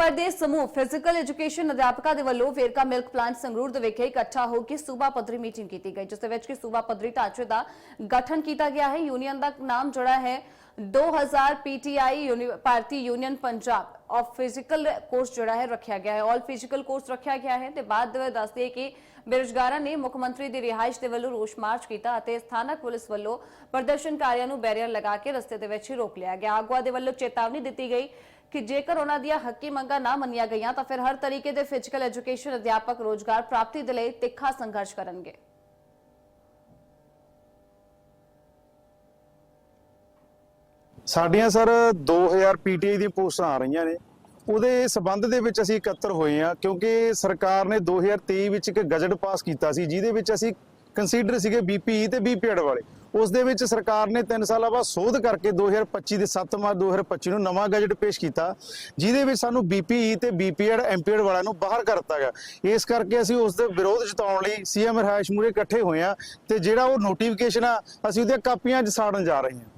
ਭਰ ਦੇ ਸਮੂਹ ਫਿਜ਼ੀਕਲ ਐਜੂਕੇਸ਼ਨ ਅਧਿਆਪਕਾਂ ਦੇ ਵੱਲੋਂ ਵੇਰਕਾ ਮਿਲਕ ਪਲਾਂਟ ਸੰਗਰੂਰ ਦੇ ਵਿਖੇ ਇਕੱਠਾ ਹੋ ਕੇ ਸੂਬਾ ਪੱਧਰੀ ਮੀਟਿੰਗ ਕੀਤੀ ਗਈ, ਜਿਸ ਦੇ ਵਿੱਚ ਕਿ ਸੂਬਾ ਪੱਧਰੀ ਢਾਂਚੇ ਦਾ ਗਠਨ ਕੀਤਾ ਗਿਆ ਹੈ। ਯੂਨੀਅਨ ਦਾ ਨਾਮ ਜਿਹੜਾ ਹੈ 2000 PTI Bharatiya union Punjab of physical course ਜਿਹੜਾ ਹੈ, ਰੱਖਿਆ ਗਿਆ ਹੈ। ਆਲ ਫਿਜ਼ੀਕਲ ਕੋਰਸ ਰੱਖਿਆ ਗਿਆ ਹੈ ਤੇ ਬਾਅਦ ਦੇ ਵਿੱਚ ਦੱਸਦੇ ਕਿ ਬੇਰੁਜ਼ਗਾਰਾਂ ਨੇ ਮੁੱਖ ਮੰਤਰੀ ਦੀ ਰਿਹਾਇਸ਼ ਦੇ ਵੱਲੋਂ ਰੋਸ ਮਾਰਚ ਕੀਤਾ ਅਤੇ ਸਥਾਨਕ ਪੁਲਿਸ ਵੱਲੋਂ ਪ੍ਰਦਰਸ਼ਨਕਾਰੀਆਂ ਨੂੰ ਬੈਰੀਅਰ ਲਗਾ ਕੇ ਰਸਤੇ ਦੇ ਵਿੱਚ ਹੀ ਰੋਕ ਲਿਆ ਗਿਆ। ਆਗੂਆਂ ਦੇ ਵੱਲੋਂ ਚੇਤਾਵਨੀ ਦਿੱਤੀ ਗਈ ਕਿ ਜੇਕਰ ਉਹਨਾਂ ਦੀਆਂ ਹੱਕੀ ਮੰਗਾਂ ਨਾ ਮੰਨੀਆਂ ਗਈਆਂ ਤਾਂ ਫਿਰ ਹਰ ਤਰੀਕੇ ਦੇ ਫਿਜ਼ੀਕਲ ਐਜੂਕੇਸ਼ਨ ਅਧਿਆਪਕ ਰੋਜ਼ਗਾਰ ਪ੍ਰਾਪਤੀ ਦੇ ਲਈ ਤਿੱਖਾ ਸੰਘਰਸ਼ ਕਰਨਗੇ। ਸਾਡੀਆਂ ਸਰ 2000 ਪੀਟੀਆਈ ਦੀਆਂ ਪੋਸਟਾਂ ਆ ਰਹੀਆਂ ਨੇ। ਉਹਦੇ ਸਬੰਧ ਦੇ ਵਿੱਚ ਅਸੀਂ ਇਕੱਤਰ ਹੋਏ ਆ ਕਿਉਂਕਿ ਸਰਕਾਰ ਨੇ 2023 ਵਿੱਚ ਇੱਕ ਗਜਟ ਪਾਸ ਕੀਤਾ ਸੀ, ਜਿਹਦੇ ਵਿੱਚ ਅਸੀਂ ਕੰਸੀਡਰ ਸੀਗੇ ਬੀਪੀ ਤੇ ਬੀਪੀਐਡ ਵਾਲੇ। ਉਸ ਦੇ ਵਿੱਚ ਸਰਕਾਰ ਨੇ 3 ਸਾਲਾਂ ਬਾਅਦ ਸੋਧ ਕਰਕੇ 2025 ਦੇ 7 ਮਾਰਚ 2025 ਨੂੰ ਨਵਾਂ ਗਜਟ ਪੇਸ਼ ਕੀਤਾ ਜਿਹਦੇ ਵਿੱਚ ਸਾਨੂੰ ਬੀਪੀ ਤੇ ਬੀਪੀਐਡ ਐਮਪੀਐਡ ਵਾਲਿਆਂ ਨੂੰ ਬਾਹਰ ਕਰ ਦਿੱਤਾ ਗਿਆ। ਇਸ ਕਰਕੇ ਅਸੀਂ ਉਸ ਦੇ ਵਿਰੋਧ ਜਤਾਉਣ ਲਈ ਸੀਐਮ ਰਹਾਇਸ਼ ਮੂਰੇ ਇਕੱਠੇ ਹੋਏ ਆ ਤੇ ਜਿਹੜਾ ਉਹ ਨੋਟੀਫਿਕੇਸ਼ਨ ਆ ਅਸੀਂ ਉਹਦੀਆਂ ਕਾਪੀਆਂ ਅੱਜ ਸਾੜਨ ਜਾ ਰਹੇ ਹਾਂ।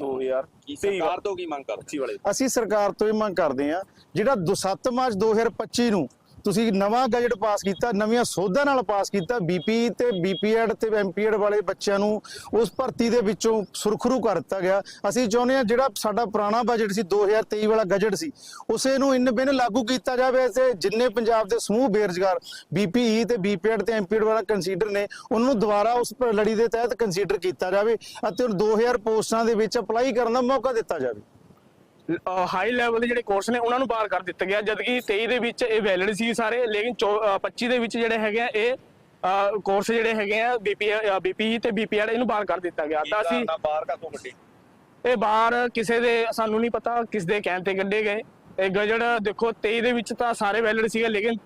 2000 ਕੀ ਸਰਕਾਰ ਤੋਂ ਕੀ ਮੰਗ ਕਰਦੇ? ਵਾਲੇ। ਅਸੀਂ ਸਰਕਾਰ ਤੋਂ ਇਹ ਮੰਗ ਕਰਦੇ ਹਾਂ ਜਿਹੜਾ 7 ਮਾਰਚ 2025 ਨੂੰ ਤੁਸੀਂ ਨਵਾਂ ਗਜਟ ਪਾਸ ਕੀਤਾ, ਨਵੀਆਂ ਸੋਧਾਂ ਨਾਲ ਪਾਸ ਕੀਤਾ ਬੀਪੀ ਤੇ ਬੀਪੀਐਡ ਤੇ ਐਮਪੀਐਡ ਵਾਲੇ ਬੱਚਿਆਂ ਨੂੰ ਉਸ ਭਰਤੀ ਦੇ ਵਿੱਚੋਂ ਸੁਰਖਰੂ ਕਰ ਦਿੱਤਾ ਗਿਆ। ਅਸੀਂ ਚਾਹੁੰਦੇ ਹਾਂ ਜਿਹੜਾ ਸਾਡਾ ਪੁਰਾਣਾ ਬਜਟ ਸੀ 2023 ਵਾਲਾ ਗਜਟ ਸੀ, ਉਸੇ ਨੂੰ ਇਨ ਬਿਨ ਲਾਗੂ ਕੀਤਾ ਜਾਵੇ ਤੇ ਜਿੰਨੇ ਪੰਜਾਬ ਦੇ ਸਮੂਹ ਬੇਰੁਜ਼ਗਾਰ ਬੀਪੀ ਤੇ ਬੀਪੀਐਡ ਤੇ ਐਮਪੀਐਡ ਵਾਲਾ ਕੰਸੀਡਰ ਨੇ, ਉਹਨੂੰ ਦੁਬਾਰਾ ਉਸ ਲੜੀ ਦੇ ਤਹਿਤ ਕੰਸੀਡਰ ਕੀਤਾ ਜਾਵੇ ਅਤੇ ਹੁਣ 2000 ਪੋਸਟਾਂ ਦੇ ਵਿੱਚ ਅਪਲਾਈ ਕਰਨ ਦਾ ਮੌਕਾ ਦਿੱਤਾ ਜਾਵੇ। ਹਾਈ ਲੈਵਲ ਦੇ ਜਿਹੜੇ ਕੋਰਸ ਨੇ ਉਹਨਾਂ ਨੂੰ ਬਾਹਰ ਕਰ ਦਿੱਤਾ ਗਿਆ ਜਦ ਕਿ 23 ਦੇ ਵਿੱਚ ਇਹ ਵੈਲਿਡ ਸੀ ਸਾਰੇ ਲੇਕਿਨ ਚੌ- ਅਹ 25 ਦੇ ਵਿੱਚ ਜਿਹੜੇ ਹੈਗੇ ਆ ਇਹ ਕੋਰਸ ਜਿਹੜੇ ਹੈਗੇ ਆ ਬੀਪੀ ਬੀਪੀ ਤੇ ਬੀਪੀਐਡ ਇਹਨੂੰ ਬਾਹਰ ਕਰ ਦਿੱਤਾ ਗਿਆ। ਤਾਂ ਅਸੀਂ ਬਾਹਰ ਕਾ ਤੋਂ ਗੱਡੀ ਇਹ ਬਾਹਰ ਕਿਸੇ ਦੇ ਸਾਨੂੰ ਨਹੀਂ ਪਤਾ ਕਿਸ ਦੇ ਕਹਿਣ ਤੇ ਕੱਢੇ ਗਏ। ਇਹ ਗਜਟ ਦੇਖੋ 23 ਦੇ ਵਿੱਚ ਤਾਂ ਸਾਰੇ ਵੈਲਿਡ ਸੀਗੇ ਲੇਕਿਨ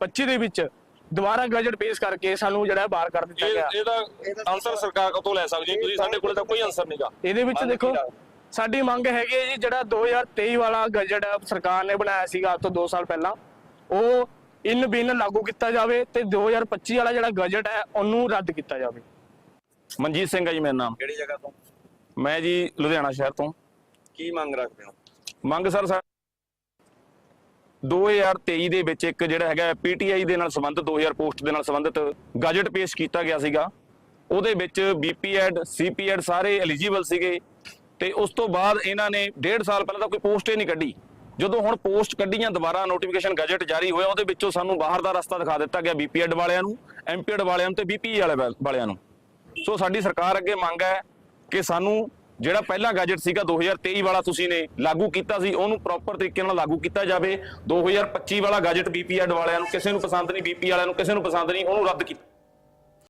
25 ਦੇ ਵਿੱਚ ਦੁਬਾਰਾ ਗਜਟ ਪੇਸ਼ ਕਰਕੇ ਸਾਨੂੰ ਜਿਹੜਾ ਬਾਹਰ ਕਰ ਦਿੱਤਾ ਗਿਆ। ਇਹ ਇਹਦਾ ਆਨਸਰ ਸਰਕਾਰ ਤੋਂ ਲੈ ਸਕਦੇ ਤੁਸੀਂ ਸਾਡੇ ਕੋਲੇ ਤਾਂ ਕੋਈ ਆਨਸਰ ਨਹੀਂਗਾ ਇਹਦੇ ਵਿੱਚ ਦੇਖੋ ਸਾਡੀ ਮੰਗ ਹੈਗੀ ਹੈ ਜੀ ਜਿਹੜਾ 2023 ਵਾਲਾ ਗਜਟ ਸਰਕਾਰ ਨੇ ਬਣਾਇਆ ਸੀਗਾ ਅੱਜ ਤੋਂ 2 ਸਾਲ ਪਹਿਲਾਂ ਉਹ ਇਨ ਬਿਨ ਲਾਗੂ ਕੀਤਾ ਜਾਵੇ ਤੇ 2025 ਵਾਲਾ ਜਿਹੜਾ ਗਜਟ ਹੈ ਉਹਨੂੰ ਰੱਦ ਕੀਤਾ ਜਾਵੇ। ਮਨਜੀਤ ਸਿੰਘ ਹੈ ਜੀ ਮੇਰਾ ਨਾਮ। ਕਿਹੜੀ ਜਗ੍ਹਾ ਤੋਂ? ਮੈਂ ਜੀ ਲੁਧਿਆਣਾ ਸ਼ਹਿਰ ਤੋਂ। ਕੀ ਮੰਗ ਰੱਖਦੇ ਹੋ? ਮੰਗ ਸਰ ਸਾ- 2023 ਦੇ ਵਿੱਚ ਇੱਕ ਜਿਹੜਾ ਹੈਗਾ ਪੀਟੀਆਈ ਦੇ ਨਾਲ ਸੰਬੰਧਿਤ 2000 ਪੋਸਟ ਦੇ ਨਾਲ ਸੰਬੰਧਿਤ ਗਜਟ ਪੇਸ਼ ਕੀਤਾ ਗਿਆ ਸੀਗਾ। ਉਹਦੇ ਵਿੱਚ ਬੀਪੀਐਡ ਸੀਪੀਐਡ ਸਾਰੇ ਐਲੀਜੀਬਲ ਸੀਗੇ। ਤੇ ਉਸ ਤੋਂ ਬਾਅਦ ਇਹਨਾਂ ਨੇ ਡੇਢ ਸਾਲ ਪਹਿਲਾਂ ਤਾਂ ਕੋਈ ਪੋਸਟ ਹੀ ਨਹੀਂ ਕੱਢੀ। ਜਦੋਂ ਹੁਣ ਪੋਸਟ ਕੱਢੀਆਂ, ਦੁਬਾਰਾ ਨੋਟੀਫਿਕੇਸ਼ਨ ਗਜਟ ਜਾਰੀ ਹੋਇਆ, ਉਹਦੇ ਵਿੱਚੋਂ ਸਾਨੂੰ ਬਾਹਰ ਦਾ ਰਸਤਾ ਦਿਖਾ ਦਿੱਤਾ ਗਿਆ ਬੀਪੀਐਡ ਵਾਲਿਆਂ ਨੂੰ ਐਮਪੀਐਡ ਵਾਲਿਆਂ ਨੂੰ ਤੇ ਬੀਪੀ ਵਾਲੇ ਵਾਲਿਆਂ ਨੂੰ। ਸੋ ਸਾਡੀ ਸਰਕਾਰ ਅੱਗੇ ਮੰਗ ਹੈ ਕਿ ਸਾਨੂੰ ਜਿਹੜਾ ਪਹਿਲਾ ਗਜਟ ਸੀਗਾ 2023 ਵਾਲਾ ਤੁਸੀਂ ਨੇ ਲਾਗੂ ਕੀਤਾ ਸੀ, ਉਹਨੂੰ ਪ੍ਰੋਪਰ ਤਰੀਕੇ ਨਾਲ ਲਾਗੂ ਕੀਤਾ ਜਾਵੇ। 2025 ਵਾਲਾ ਗੈਜਟ ਬੀਪੀਐਡ ਵਾਲਿਆਂ ਨੂੰ, ਕਿਸੇ ਨੂੰ ਪਸੰਦ ਨਹੀਂ ਬੀਪੀ ਵਾਲਿਆਂ ਨੂੰ ਕਿਸੇ ਨੂੰ ਪਸੰਦ ਨਹੀਂ, ਉਹਨੂੰ ਰੱਦ ਕੀਤਾ।